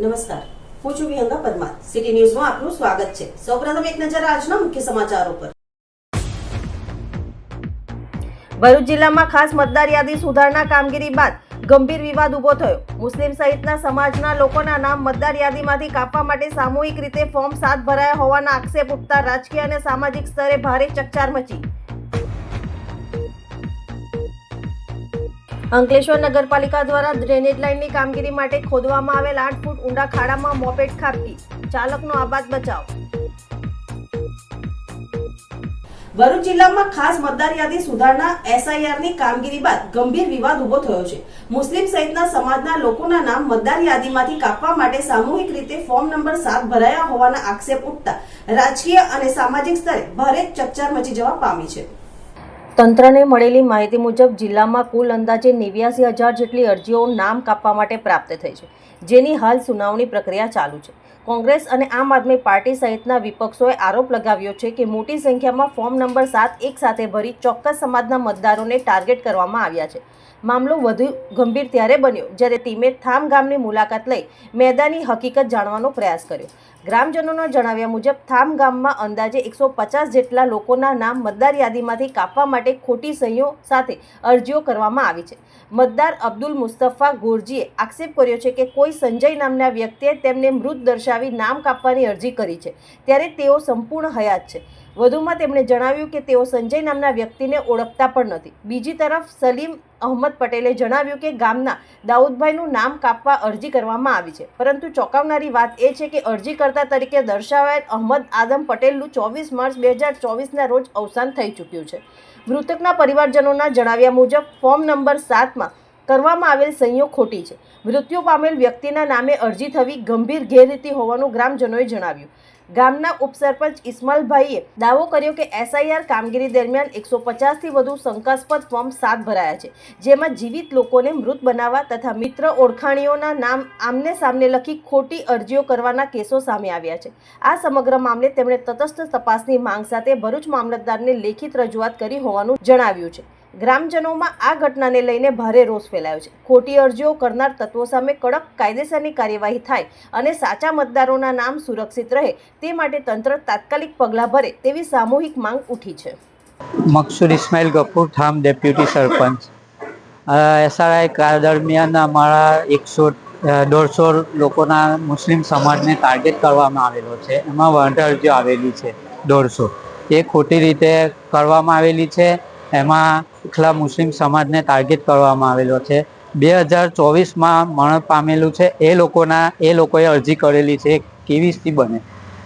નમસ્કાર. હું છું વિહંગા પરમાર. સિટી ન્યૂઝમાં આપનું સ્વાગત છે. સૌપ્રથમ એક નજર આજના મુખ્ય સમાચારો પર. ભરૂચ જિલ્લામાં ખાસ મતદાર યાદી સુધારણા કામગીરી બાદ ગંભીર વિવાદ ઊભો થયો. મુસ્લિમ સહિતના સમાજના લોકોના નામ મતદાર યાદીમાંથી કાપવા માટે સામૂહિક રીતે ફોર્મ સાત ભરાયા હોવાના આક્ષેપ ઉઠતા રાજકીય અને સામાજિક સ્તરે ભારે ચકચાર મચી. અંકલેશ્વર નગરપાલિકા દ્વારા ડ્રેનેજ લાઇનની કામગીરી માટે ખોદવામાં આવેલ આઠ ફૂટ ઊંડા ખાડામાં મોપેટ ખાબકી. ચાલકનો આબાદ બચાવ. ભરૂચ જિલ્લામાં ખાસ મતદાર યાદી સુધારણા એસઆઈઆરની કામગીરી બાદ ગંભીર વિવાદ ઊભો થયો છે. મુસ્લિમ સહિતના સમાજના લોકોના નામ મતદાર યાદીમાંથી કાપવા માટે સામૂહિક રીતે ફોર્મ નંબર સાત ભરાયા હોવાના આક્ષેપ ઉઠતા રાજકીય અને સામાજિક સ્તરે ભારે ચકચાર મચી જવા પામી છે. તંત્રને મળેલી માહિતી મુજબ જિલ્લામાં કુલ અંદાજે નેવ્યાસી હજાર જેટલી અરજીઓ નામ કાપવા માટે પ્રાપ્ત થઈ છે, જેની હાલ સુનાવણી પ્રક્રિયા ચાલુ છે. કોંગ્રેસ અને આમ આદમી પાર્ટી સહિતના વિપક્ષોએ આરોપ લગાવ્યો છે કે મોટી સંખ્યામાં ફોર્મ નંબર સાત એક સાથે ભરી ચોક્કસ સમાજના મતદારોને ટાર્ગેટ કરવામાં આવ્યા છે. મામલો વધુ ગંભીર ત્યારે બન્યો જ્યારે ટીમે થામ ગામની મુલાકાત લઈ મેદાની હકીકત જાણવાનો પ્રયાસ કર્યો. ગ્રામજનોના જણાવ્યા મુજબ, થામ ગામમાં અંદાજે એકસો પચાસ જેટલા લોકોના નામ મતદાર યાદીમાંથી કાપવા માટે ખોટી સહીઓ સાથે અરજીઓ કરવામાં આવી છે. મતદાર અબ્દુલ મુસ્તફા ગોરજીએ આક્ષેપ કર્યો છે કે કોઈ સંજય નામના વ્યક્તિએ તેમને મૃત દર્શાવી નામ કાપવાની અરજી કરી છે. ત્યારે તેઓ સંપૂર્ણ હયાત છે. વધુમાં તેમણે જણાવ્યું કે તેઓ સંજય નામના વ્યક્તિને ઓળખતા પણ નથી. બીજી તરફ સલીમ અહમદ પટેલે જણાવ્યું કે ગામના દાઉદભાઈનું નામ કાપવા અરજી કરવામાં આવી છે. પરંતુ ચોંકાવનારી વાત એ છે કે અરજીકર્તા તરીકે દર્શાવાયેલ અહમદ આદમ પટેલનું ચોવીસ માર્ચ બે હજાર ચોવીસના રોજ અવસાન થઈ ચૂક્યું છે. મૃતકના પરિવારજનોના જણાવ્યા મુજબ, ફોર્મ નંબર સાતમાં કરવામાં આવેલ સહીઓ ખોટી છે. મૃત્યુ પામેલ વ્યક્તિના નામે અરજી થવી ગંભીર ગેરરીતિ હોવાનું ગ્રામજનોએ જણાવ્યું. ગામના ઉપસરપંચ ઇસ્માલભાઈએ દાવો કર્યો કે એસઆઈઆર કામગીરી દરમિયાન એકસો પચાસથી વધુ શંકાસ્પદ ફોર્મ સાત ભરાયા છે, જેમાં જીવિત લોકોને મૃત બનાવવા તથા મિત્ર ઓળખાણીઓના નામ આમને સામને લખી ખોટી અરજીઓ કરવાના કેસો સામે આવ્યા છે. આ સમગ્ર મામલે તેમણે તટસ્થ તપાસની માંગ સાથે ભરૂચ મામલતદારને લેખિત રજૂઆત કરી હોવાનું જણાવ્યું છે. ગ્રામજનોમાં આ ઘટનાને લઈને ભારે રોષ ફેલાયો છે. ખોટી અરજીઓ કરનાર તત્વો સામે કડક કાયદેસરની કાર્યવાહી થાય અને સાચા મતદારોના નામ સુરક્ષિત રહે તે માટે તંત્ર તાત્કાલિક પગલાં ભરે તેવી સામૂહિક માંગ ઉઠી છે. મકસૂદ ઇસ્માઇલ ગફુર, ઠામ ડેપ્યુટી સરપંચ. એસઆરઆઈ કાળ દરમિયાન અમારા એકસો દોઢસો લોકોના મુસ્લિમ સમાજને ટાર્ગેટ કરવામાં આવેલો છે. એમાં વાંધા અરજીઓ આવેલી છે દોઢસો. એ ખોટી રીતે કરવામાં આવેલી છે. એમાં એકલા મુસ્લિમ સમાજને ટાર્ગેટ કરવામાં આવેલો છે. બે હજાર ચોવીસમાં મરણ પામેલું છે. એ લોકોના એ લોકોએ અરજી કરેલી છે એ કેવી સ્થિતિ બને.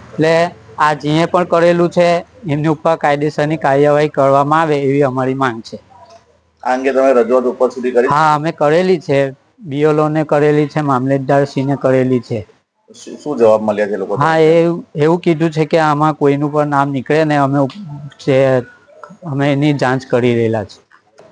એટલે આ જે પણ કરેલું છે એમની ઉપર કાયદેસરની કાર્યવાહી કરવામાં આવે એવી અમારી માંગ છે. આ અંગે તમે રજૂઆત ઉપર સુધી કરી? હા અમે કરેલી છે. બીઓલોને કરેલી છે મામલેદારશ્રીને કરેલી છે. શું શું જવાબ મળ્યા છે લોકો? હા એ એવું કીધું છે કે આમાં કોઈનું પણ નામ નીકળે ને અમે છે અમે એની જાંચ કરી રહેલા છે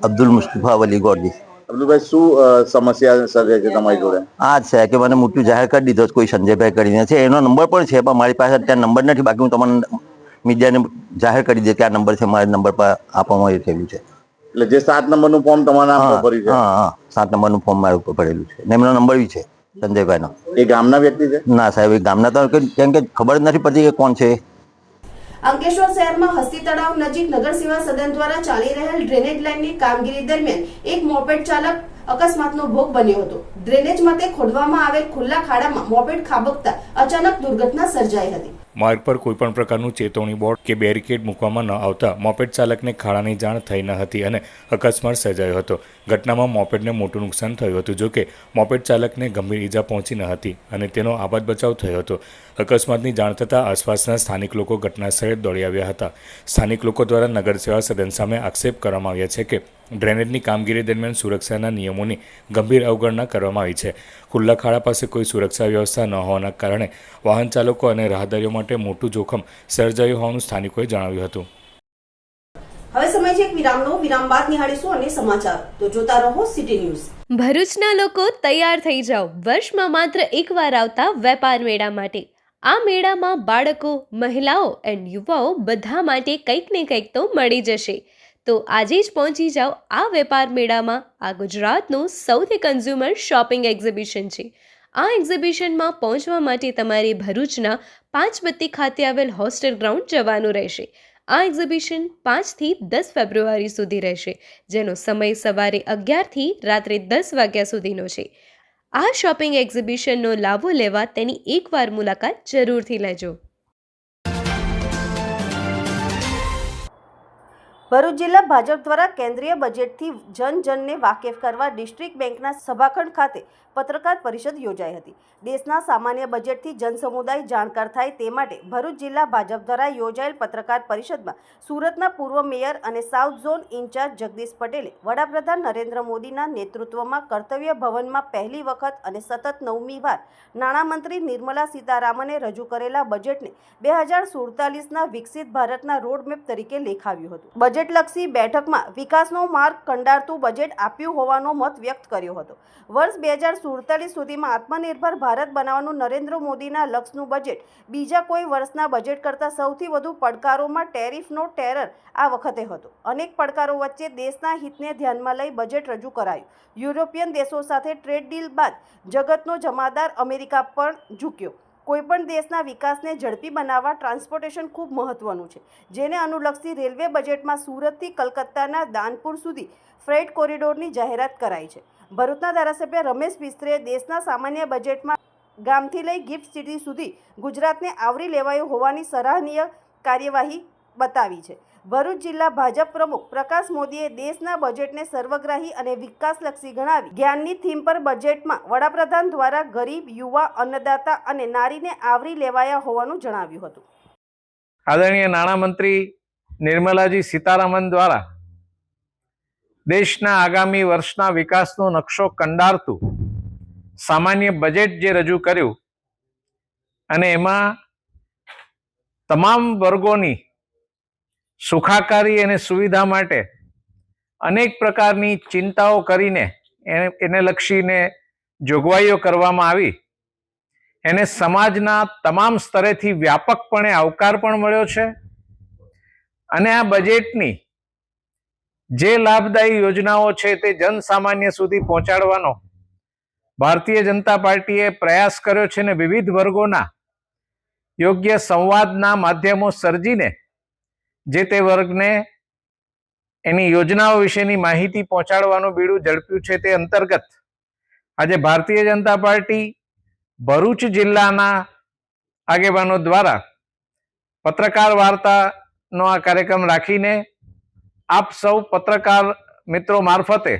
અબ્દુલ મુસ્તફા વલી ગોરજી અબ્દુલભાઈ શું સમસ્યા સર્જાઈ છે તમારી જોડે આ જ છે કે મને મૃત્યુ જાહેર કરી દીધો છે કોઈ સંજયભાઈ કરીને છે એનો નંબર પણ છે પણ મારી પાસે અત્યારે નંબર નથી બાકી હું તમને મીડિયાને જાહેર કરી દે કે આ નંબર છે મારા નંબર પર આપવામાં થયેલું છે એટલે જે સાત નંબરનું ફોર્મ તમારા નામ પર ભર્યું હા હા સાત નંબરનું ફોર્મ મારા ઉપર ભરેલું છે ને એમનો નંબર બી છે સંજયભાઈનો છે એ ગામના વ્યક્તિ છે ના સાહેબ એ ગામના તો કેમ કે ખબર જ નથી પડતી કે કોણ છે અંકલેશ્વર શહેરમાં હસ્તી તળાવ નજીક નગર સેવા સદન દ્વારા ચાલી રહેલ ડ્રેનેજ લાઇનની કામગીરી દરમિયાન એક મોપેડ ચાલક અકસ્માતનો ભોગ બન્યો હતો. ડ્રેનેજ માટે ખોદવામાં આવેલ ખુલ્લા ખાડામાં મોપેડ ખાબકતા અચાનક દુર્ઘટના સર્જાઈ હતી. માર્ગ પર કોઈપણ પ્રકારનું ચેતવણી બોર્ડ કે બેરિકેડ મૂકવામાં ન આવતા મોપેડ ચાલકને ખાડાની જાણ થઈ ન હતી અને અકસ્માત સર્જાયો હતો. ઘટનામાં મોપેડને મોટું નુકસાન થયું હતું જોકે મોપેડ ચાલકને ગંભીર ઈજા પહોંચી ન હતી અને તેનો આબાદ બચાવ થયો હતો. અકસ્માતની જાણ થતાં આસપાસના સ્થાનિક લોકો ઘટના સ્થળે દોડી આવ્યા હતા. સ્થાનિક લોકો દ્વારા નગર સેવા સદન સામે આક્ષેપ કરવામાં આવ્યા છે કે ડ્રેનેજની કામગીરી દરમિયાન સુરક્ષાના નિયમોની ગંભીર અવગણના કરવામાં આવી છે. ખુલ્લા ખાડા પાસે કોઈ સુરક્ષા વ્યવસ્થા ન હોવાના કારણે વાહન ચાલકો અને રાહદારીઓ માટે મોટું જોખમ સર્જાયું હોવાનું સ્થાનિકોએ જણાવ્યું હતું. હવે સમય છે એક વિરામનો. વિરામ બાદ નિહાળીશું અને સમાચાર. તો જોતા રહો સિટી ન્યૂઝ. ભરૂચના લોકો તૈયાર થઈ જાઓ. વર્ષમાં માત્ર એકવાર આવતા વેપાર મેળા માટે. આ મેળામાં બાળકો મહિલાઓ એન્ડ યુવાઓ બધા માટે કંઈક ને કંઈક તો મળી જશે. તો આજે જ પહોંચી જાઓ આ વેપાર મેળામાં. આ ગુજરાતનું સૌથી કન્ઝ્યુમર શોપિંગ એક્ઝિબિશન છે. આ એક્ઝિબિશનમાં પહોંચવા માટે તમારે ભરૂચના પાંચબત્તી ખાતે આવેલ હોસ્ટેલ ગ્રાઉન્ડ જવાનું રહેશે. આ એક્ઝિબિશન પાંચથી દસ ફેબ્રુઆરી સુધી રહેશે, જેનો સમય સવારે અગિયારથી રાત્રે દસ વાગ્યા સુધીનો છે. આ શોપિંગ એક્ઝિબિશનનો લાભો લેવા તેની એકવાર મુલાકાત જરૂરથી લેજો. ભરૂચ જિલ્લા ભાજપ દ્વારા કેન્દ્રીય બજેટથી જનજનને વાકેફ કરવા ડિસ્ટ્રિક્ટ બેંકના સભાખંડ ખાતે પત્રકાર પરિષદ યોજાઈ હતી. દેશના સામાન્ય બજેટથી જનસમુદાય જાણકાર થાય તે માટે ભરૂચ જિલ્લા ભાજપ દ્વારા યોજાયેલ પત્રકાર પરિષદમાં સુરતના પૂર્વ મેયર અને સાઉથ ઝોન ઇન્ચાર્જ જગદીશ પટેલે વડાપ્રધાન નરેન્દ્ર મોદીના નેતૃત્વમાં કર્તવ્ય ભવનમાં પહેલી વખત અને સતત નવમી વાર નાણામંત્રી નિર્મલા સીતારામને રજૂ કરેલા બજેટને બે હજાર સુડતાલીસના વિકસિત ભારતના રોડમેપ તરીકે લેખાવ્યું હતું. બજેટલક્ષી બેઠકમાં વિકાસનો માર્ગ કંડારતું બજેટ આપ્યું હોવાનો મત વ્યક્ત કર્યો હતો. વર્ષ બે હજાર સુડતાલીસ સુધીમાં આત્મનિર્ભર ભારત બનાવવાનું નરેન્દ્ર મોદીના લક્ષનું બજેટ, બીજા કોઈ વર્ષના બજેટ કરતાં સૌથી વધુ પડકારોમાં ટેરિફનો ટેરર આ વખતે હતો. અનેક પડકારો વચ્ચે દેશના હિતને ધ્યાનમાં લઈ બજેટ રજૂ કરાયું. યુરોપિયન દેશો સાથે ટ્રેડ ડીલ બાદ જગતનો જમાદાર અમેરિકા પણ ઝૂક્યો. કોઈપણ દેશના વિકાસને ઝડપી બનાવવા ટ્રાન્સપોર્ટેશન ખૂબ મહત્વનું છે, જેને અનુલક્ષી રેલવે બજેટમાં સુરતથી કલકત્તાના દાનપુર સુધી ફ્રેટ કોરિડોરની જાહેરાત કરાઈ છે. ભરૂચના ધારાસભ્ય રમેશ મિસ્ત્રીએ દેશના સામાન્ય બજેટમાં ગામથી લઈ ગિફ્ટ સિટી સુધી ગુજરાતને આવરી લેવાયું હોવાની સરાહનીય કાર્યવાહી બતાવી છે. ભરૂચ જિલ્લા ભાજપ પ્રમુખ પ્રકાશ મોદીએ દેશના બજેટને સર્વગ્રાહી અને વિકાસલક્ષી ગણાવી. જ્ઞાનની થીમ પર બજેટમાં વડાપ્રધાન દ્વારા ગરીબ, યુવા, અન્નદાતા અને નારીને આવરી લેવાયા હોવાનું જણાવ્યું હતું. આદરણીય નાણામંત્રી નિર્મલાજી સીતારામન દ્વારા દેશના આગામી વર્ષના વિકાસનો નકશો કંડારતું સામાન્ય બજેટ જે રજૂ કર્યું અને એમાં તમામ વર્ગોની સુખાકારી અને સુવિધા માટે અનેક પ્રકારની ચિંતાઓ કરીને એને એને લક્ષીને જોગવાઈઓ કરવામાં આવી. એને સમાજના તમામ સ્તરેથી વ્યાપકપણે આવકાર પણ મળ્યો છે અને આ બજેટની જે લાભદાયી યોજનાઓ છે તે જનસામાન્ય સુધી પહોંચાડવાનો ભારતીય જનતા પાર્ટીએ પ્રયાસ કર્યો છે ને વિવિધ વર્ગોના યોગ્ય સંવાદના માધ્યમો સર્જીને જે તે વર્ગને એની યોજનાઓ વિશેની માહિતી પહોંચાડવાનું બીડું ઝડપ્યું છે તે અંતર્ગત આજે ભારતીય જનતા પાર્ટી ભરૂચ જિલ્લાના આગેવાનો દ્વારા પત્રકાર વાર્તાનો આ કાર્યક્રમ રાખીને આપ સૌ પત્રકાર મિત્રો મારફતે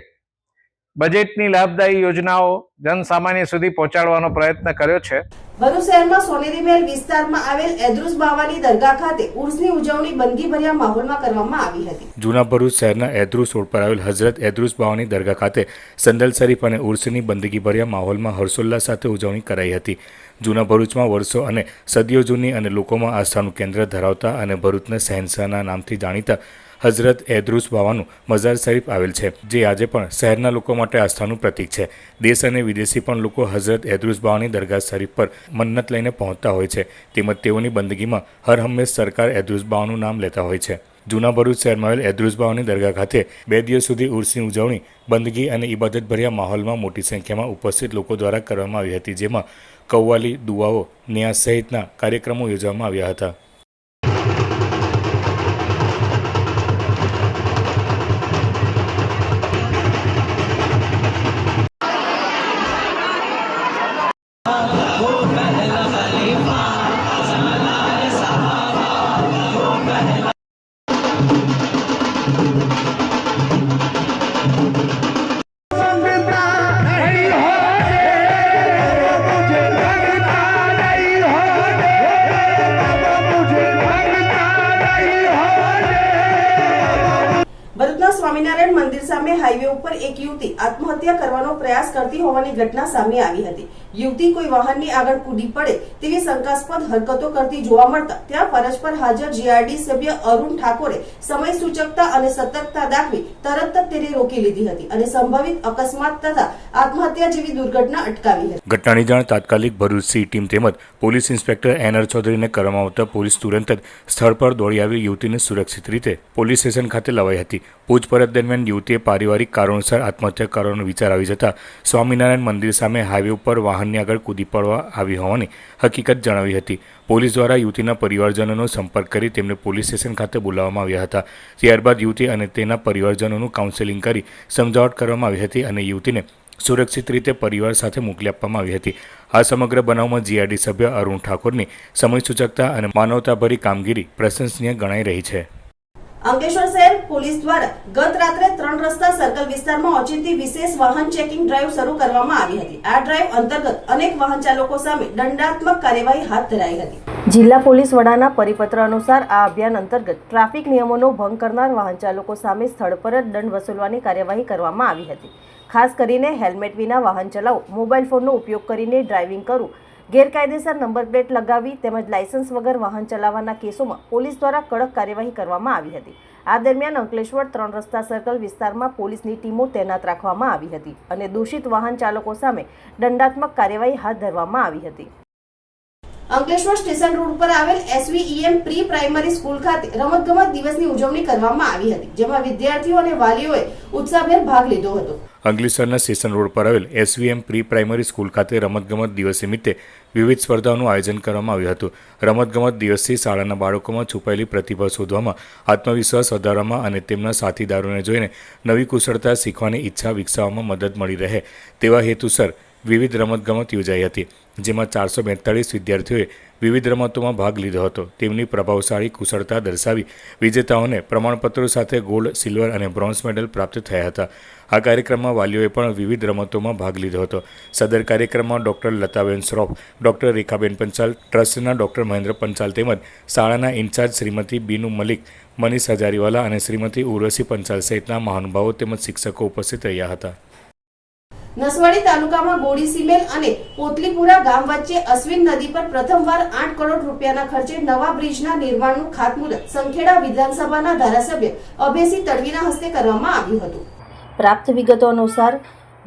બજેટની લાભદાયી યોજનાઓ જનસામાન્ય સુધી પહોંચાડવાનો પ્રયત્ન કર્યો છે. ભરૂચ શહેરમાં સોનેરી મહેલ વિસ્તારમાં આવેલ એદ્રુસ બાવાની દરગાહ ખાતે ઉર્સની ઉજવણી બંદગીભર્યા માહોલમાં કરવામાં આવી હતી. જૂના ભરૂચ શહેરના એદ્રુસ રોડ પર આવેલ હઝરત એદ્રુસ બાવાની દરગાહ ખાતે સંદલ શરીફ અને ઉર્સની બંદગીભર્યા માહોલમાં હર્ષોલ્લાસ સાથે ઉજવણી કરાઈ હતી. જૂના ભરૂચમાં વર્ષો અને સદીઓ જૂની અને લોકોમાં આસ્થાનું કેન્દ્ર ધરાવતા અને ભરૂચના શહેનશાહના નામથી જાણીતા હઝરત એદરુસ બાવાનું મઝાર શરીફ આવેલ છે, જે આજે પણ શહેરના લોકો માટે આસ્થાનું પ્રતીક છે. દેશ અને વિદેશી પણ લોકો હઝરત એદ્રુસ બાવાની દરગાહ શરીફ પર મન્નત લઈને પહોંચતા હોય છે. તેમજ તેઓની બંદગીમાં હર હંમેશ સરકાર એદ્રુસ બાવાનું નામ લેતા હોય છે. જૂના ભરૂચ શહેરમાં આવેલ એદ્રુસ બાવાની દરગાહ ખાતે બે દિવસ સુધી ઉર્સની ઉજવણી, બંદગી અને ઇબાદતભર્યા માહોલમાં મોટી સંખ્યામાં ઉપસ્થિત લોકો દ્વારા કરવામાં આવી હતી, જેમાં કવ્વાલી, દુઆઓ, ન્યાસ સહિતના કાર્યક્રમો યોજવામાં આવ્યા હતા. ઘટના સામે આવી હતી. યુવતી કોઈ વાહનની આગળ કૂદી પડે તેવી શંકાસ્પદ હરકતો કરતી જોવા મળતા ત્યાં ફરજ પર હાજર જીઆરડી સભ્ય અરુણ ઠાકોરે સમય સૂચકતા અને સતર્કતા દાખવી તરત જ તેને રોકી લીધી હતી અને સંભવિત અકસ્માત તથા આત્મહત્યા જેવી દુર્ઘટના અટકાવી હતી. ઘટનાની જાણ તાત્કાલિક ભરૂચ સી ટીમ તેમજ પોલીસ ઇન્સ્પેક્ટર એન આર ચૌધરીને કરવામાં આવતા પોલીસ તુરંત જ સ્થળ પર દોડી આવી યુવતીને સુરક્ષિત રીતે પોલીસ સ્ટેશન ખાતે લવાઈ હતી. પૂછપરછ દરમિયાન યુવતીએ પારિવારિક કારણોસર આત્મહત્યા કરવાનો વિચાર આવી જતા સ્વામિનારાયણ મંદિર સામે હાઈવે ઉપર વાહન વાહનની આગળ કૂદી પડવા આવી હોવાની હકીકત જણાવી હતી. પોલીસ દ્વારા યુવતીના પરિવારજનોનો સંપર્ક કરી તેમને પોલીસ સ્ટેશન ખાતે બોલાવવામાં આવ્યા હતા. ત્યારબાદ યુવતી અને તેના પરિવારજનોનું કાઉન્સેલિંગ કરી સમજાવટ કરવામાં આવી હતી અને યુવતીને સુરક્ષિત રીતે પરિવાર સાથે મોકલી આપવામાં આવી હતી. આ સમગ્ર બનાવમાં જીઆરડી સભ્ય અરુણ ઠાકોરની સમય સૂચકતા અને માનવતાભરી કામગીરી પ્રશંસનીય ગણાઈ રહી છે. અંકલેશ્વર શહેર પોલીસ દ્વારા ગત રાત્રે ત્રણ રસ્તા સર્કલ વિસ્તારમાં ઓચિંતી વિશેષ વાહન ચેકિંગ ડ્રાઈવ શરૂ કરવામાં આવી હતી. આ ડ્રાઈવ અંતર્ગત અનેક વાહન ચાલકો સામે દંડાત્મક કાર્યવાહી હાથ ધરાઈ હતી. જિલ્લા પોલીસ વડાના પરિપત્ર અનુસાર આ અભિયાન અંતર્ગત ટ્રાફિક નિયમોનો ભંગ કરનાર વાહન ચાલકો સામે સ્થળ પર જ દંડ વસૂલવાની કાર્યવાહી કરવામાં આવી હતી. ખાસ કરીને હેલ્મેટ વિના વાહન ચલાવવું મોબાઈલ ફોનનો ઉપયોગ કરીને ડ્રાઇવિંગ કરવું ગેરકાયદેસર નંબર પ્લેટ લગાવી તેમજ લાયસન્સ વગર વાહન ચલાવવાના કેસોમાં પોલીસ દ્વારા કડક કાર્યવાહી કરવામાં આવી હતી. આ દરમિયાન અંકલેશ્વર ત્રણ રસ્તા સર્કલ વિસ્તારમાં પોલીસની ટીમો તૈનાત રાખવામાં આવી હતી અને દૂષિત વાહન ચાલકો સામે દંડાત્મક કાર્યવાહી હાથ ધરવામાં આવી હતી. અંકલેશ્વર સ્ટેશન રોડ પર આવેલ એસવીઈએમ પ્રી પ્રાઇમરી સ્કૂલ ખાતે રમતગમત દિવસની ઉજવણી કરવામાં આવી હતી, જેમાં વિદ્યાર્થીઓ અને વાલીઓએ ઉત્સાહભેર ભાગ લીધો હતો. અંકલેશ્વરના સ્ટેશન રોડ પર આવેલ એસવીએમ પ્રી પ્રાઇમરી સ્કૂલ ખાતે રમતગમત દિવસ નિમિત્તે વિવિધ સ્પર્ધાઓનું આયોજન કરવામાં આવ્યું હતું. રમતગમત દિવસથી શાળાના બાળકોમાં છુપાયેલી પ્રતિભા શોધવામાં, આત્મવિશ્વાસ વધારવામાં અને તેમના સાથીદારોને જોઈને નવી કુશળતા શીખવાની ઈચ્છા વિકસાવવામાં મદદ મળી રહે તેવા હેતુસર વિવિધ રમતગમત યોજાઈ હતી. જેમાં ચારસો બેતાળીસ વિદ્યાર્થીઓએ વિવિધ રમતોમાં ભાગ લીધો હતો. તેમની પ્રભાવશાળી કુશળતા દર્શાવી વિજેતાઓને પ્રમાણપત્રો સાથે ગોલ્ડ, સિલ્વર અને બ્રોન્ઝ મેડલ પ્રાપ્ત થયા હતા. આ કાર્યક્રમમાં વાલીઓએ પણ વિવિધ રમતોમાં ભાગ લીધો હતો. સદર કાર્યક્રમમાં ડૉક્ટર લતાબેન શ્રોફ, ડૉક્ટર રેખાબેન પંચાલ, ટ્રસ્ટના ડૉક્ટર મહેન્દ્ર પંચાલ તેમજ શાળાના ઇન્ચાર્જ શ્રીમતી બીનુ મલિક, મનીષ હજારીવાલા અને શ્રીમતી ઉર્વશી પંચાલ સહિતના મહાનુભાવો તેમજ શિક્ષકો ઉપસ્થિત રહ્યા હતા. નસવાડી તાલુકામાં ગોડી સિમેલ અને પોતલીપુરા ગામ વચ્ચે અશ્વિન નદી પર પ્રથમવાર આઠ કરોડ રૂપિયાના ખર્ચે નવા બ્રિજના નિર્માણનું ખાતમુહૂર્ત સંખેડા વિધાનસભાના ધારાસભ્ય અભયસિંહ તડવીના હસ્તે કરવામાં આવ્યું હતું. પ્રાપ્ત વિગતો અનુસાર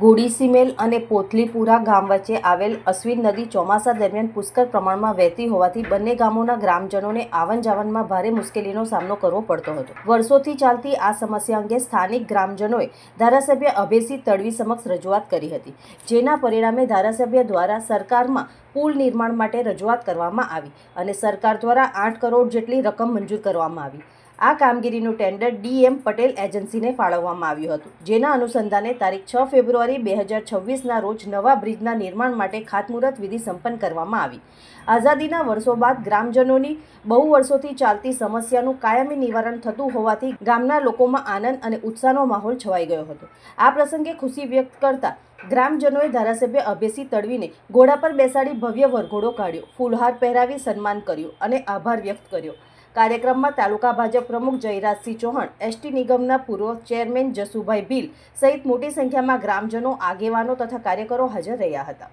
ગોડી અને પોથલીપુરા ગામ વચ્ચે આવેલ અશ્વિન નદી ચોમાસા દરમિયાન પુષ્કળ પ્રમાણમાં વહેતી હોવાથી બંને ગામોના ગ્રામજનોને આવન જાવનમાં ભારે મુશ્કેલીનો સામનો કરવો પડતો હતો. વર્ષોથી ચાલતી આ સમસ્યા અંગે સ્થાનિક ગ્રામજનોએ ધારાસભ્ય અભેસી તડવી સમક્ષ રજૂઆત કરી હતી. જેના પરિણામે ધારાસભ્ય દ્વારા સરકારમાં પુલ નિર્માણ માટે રજૂઆત કરવામાં આવી અને સરકાર દ્વારા આઠ કરોડ જેટલી રકમ મંજૂર કરવામાં આવી. આ કામગીરીનું ટેન્ડર ડીએમ પટેલ એજન્સીને ફાળવવામાં આવ્યું હતું, જેના અનુસંધાને તારીખ છ ફેબ્રુઆરી બે હજાર છવ્વીસના રોજ નવા બ્રિજના નિર્માણ માટે ખાતમુહૂર્ત વિધિ સંપન્ન કરવામાં આવી. આઝાદીના વર્ષો બાદ ગ્રામજનોની બહુ વર્ષોથી ચાલતી સમસ્યાનું કાયમી નિવારણ થતું હોવાથી ગામના લોકોમાં આનંદ અને ઉત્સાહનો માહોલ છવાઈ ગયો હતો. આ પ્રસંગે ખુશી વ્યક્ત કરતા ગ્રામજનોએ ધારાસભ્ય અભેસી તડવીને ઘોડા પર બેસાડી ભવ્ય વરઘોડો કાઢ્યો, ફૂલહાર પહેરાવી સન્માન કર્યું અને આભાર વ્યક્ત કર્યો. કાર્યક્રમમાં તાલુકા ભાજપ પ્રમુખ જયરાજસિંહ ચૌહાણ, એસટી નિગમના પૂર્વ ચેરમેન જસુભાઈ ભીલ સહિત મોટી સંખ્યામાં ગ્રામજનો, આગેવાનો તથા કાર્યકરો હાજર રહ્યા હતા.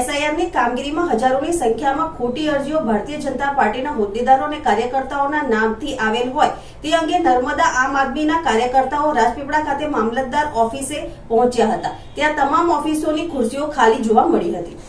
એસઆઈઆરની કામગીરીમાં હજારોની સંખ્યામાં ખોટી અરજીઓ ભારતીય જનતા પાર્ટીના હોદ્દેદારો અને કાર્યકર્તાઓના નામથી આવેલ હોય તે અંગે નર્મદા આમ આદમીના કાર્યકર્તાઓ રાજપીપળા ખાતે મામલતદાર ઓફિસે પહોંચ્યા હતા. ત્યાં તમામ ઓફિસોની ખુરશીઓ ખાલી જોવા મળી હતી.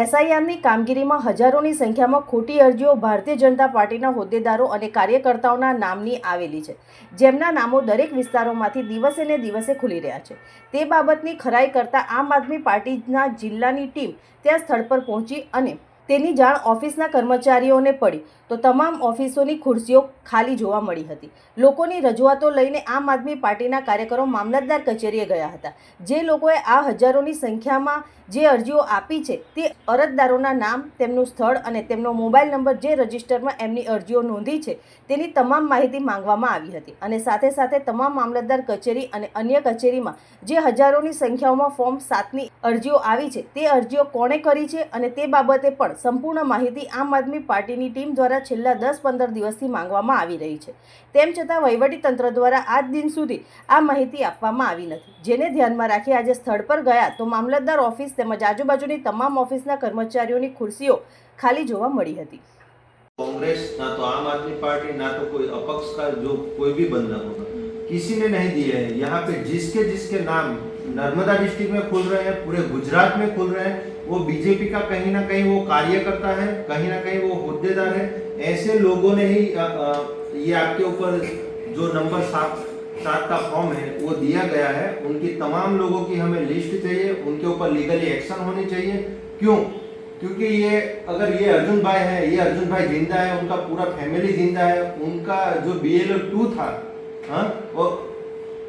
એસઆઈઆરની કામગીરીમાં હજારોની સંખ્યામાં ખોટી અરજીઓ ભારતીય જનતા પાર્ટીના હોદ્દેદારો અને કાર્યકર્તાઓના નામની આવેલી છે. જેમના નામો દરેક વિસ્તારોમાંથી દિવસે ને દિવસે ખુલી રહ્યા છે. તે બાબતની ખરાઈ કરતા આમ આદમી પાર્ટીના જિલ્લાની ટીમ ત્યાં સ્થળ પર પહોંચી અને તેની જાણ ઓફિસના કર્મચારીઓને પડી. તો તમામ ઓફિસોની ખુરશીઓ ખાલી જોવા મળી હતી. લોકોની રજૂઆતો લઈને આમ આદમી પાર્ટીના કાર્યકરો મામલતદાર કચેરીએ ગયા હતા. જે લોકોએ આ હજારોની સંખ્યામાં જે અરજીઓ આપી છે તે અરજદારોના નામ, તેમનું સ્થળ અને તેમનો મોબાઈલ નંબર જે રજિસ્ટરમાં એમની અરજીઓ નોંધી છે તેની તમામ માહિતી માંગવામાં આવી હતી. અને સાથે સાથે તમામ મામલતદાર કચેરી અને અન્ય કચેરીમાં જે હજારોની સંખ્યાઓમાં ફોર્મ સાતની અરજીઓ આવી છે તે અરજીઓ કોણે કરી છે અને તે બાબતે પણ સંપૂર્ણ માહિતી આમ આદમી પાર્ટીની ટીમ દ્વારા છેલ્લા દસ પંદર દિવસથી માંગવામાં આવી રહી છે તેમ છતાં વહીવટી તંત્ર દ્વારા આજ દિન સુધી આ માહિતી આપવામાં આવી નથી જેને ધ્યાનમાં રાખી આજે સ્થળ પર ગયા તો મામલતદાર ઓફિસ તેમજ આજુબાજુની તમામ ઓફિસના કર્મચારીઓની ખુરશીઓ ખાલી જોવા મળી હતી कांग्रेस ना तो आम आदमी पार्टी ना तो कोई अपक्ष का जो कोई भी बंदा होगा किसी ने नहीं दिए हैं यहाँ पे जिसके जिसके नाम नर्मदा डिस्ट्रिक्ट में खुल रहे हैं पूरे गुजरात में खुल रहे हैं वो बीजेपी का कहीं ना कहीं वो कार्यकर्ता है कहीं ना कहीं वो होद्देदार है ऐसे लोगों ने ही अ, अ, ये आपके ऊपर जो नंबर सात सात का फॉर्म है वो दिया गया है। उनकी तमाम लोगों की हमें लिस्ट चाहिए उनके ऊपर लीगली एक्शन होनी चाहिए। क्यों? क्योंकि ये अगर ये अर्जुन भाई है ये अर्जुन भाई ज़िंदा है उनका पूरा फैमिली ज़िंदा है उनका जो बी एल टू था हाँ वो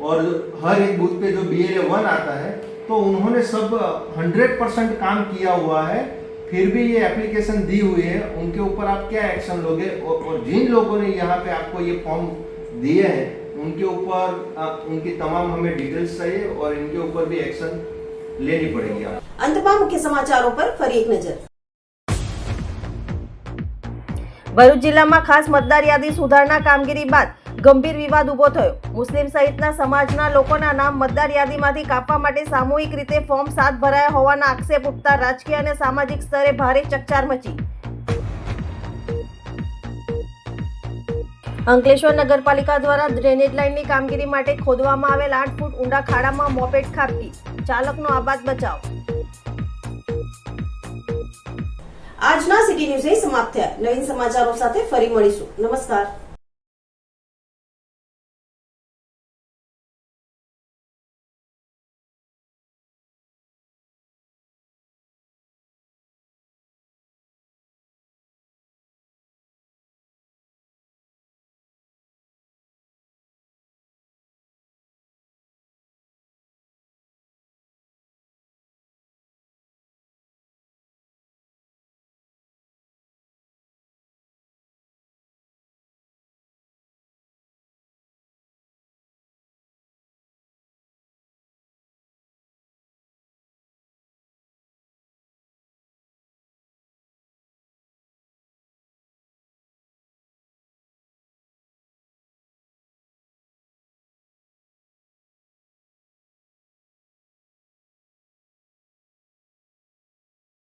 और हर एक बूथ पे जो बी एल वन आता है तो उन्होंने सब हंड्रेड परसेंट काम किया हुआ है। फिर भी ये एप्लीकेशन दी हुई है उनके ऊपर आप क्या एक्शन लोगे और, और जिन लोगों ने यहाँ पे आपको ये फॉर्म दिए हैं उनके ऊपर आप उनकी तमाम हमें डिटेल्स चाहिए और इनके ऊपर भी एक्शन लेनी पड़ेगी आप અંતમાં મુખ્ય સમાચારો પર ફરી એક નજર ભરૂચ જિલ્લામાં ખાસ મતદાર યાદી સુધારણા કામગીરી બાદ ગંભીર વિવાદ ઊભો થયો. મુસ્લિમ સહિતના સમાજના લોકોના નામ મતદાર યાદીમાંથી કાપવા માટે સામૂહિક રીતે ફોર્મ સાત ભરાયા હોવાના આક્ષેપ ઉઠતા રાજકીય અને સામાજિક સ્તરે ભારે ચકચાર મચી. અંકલેશ્વર નગરપાલિકા દ્વારા ડ્રેનેજ લાઇનની કામગીરી માટે ખોદવામાં આવેલ આઠ ફૂટ ઊંડા ખાડામાં મોપેટ ખાબકી. ચાલકનો આબાદ બચાવ. આજના સિટી ન્યૂઝ સમાપ્ત થયા. નવીન સમાચારો સાથે ફરી મળીશું. નમસ્કાર.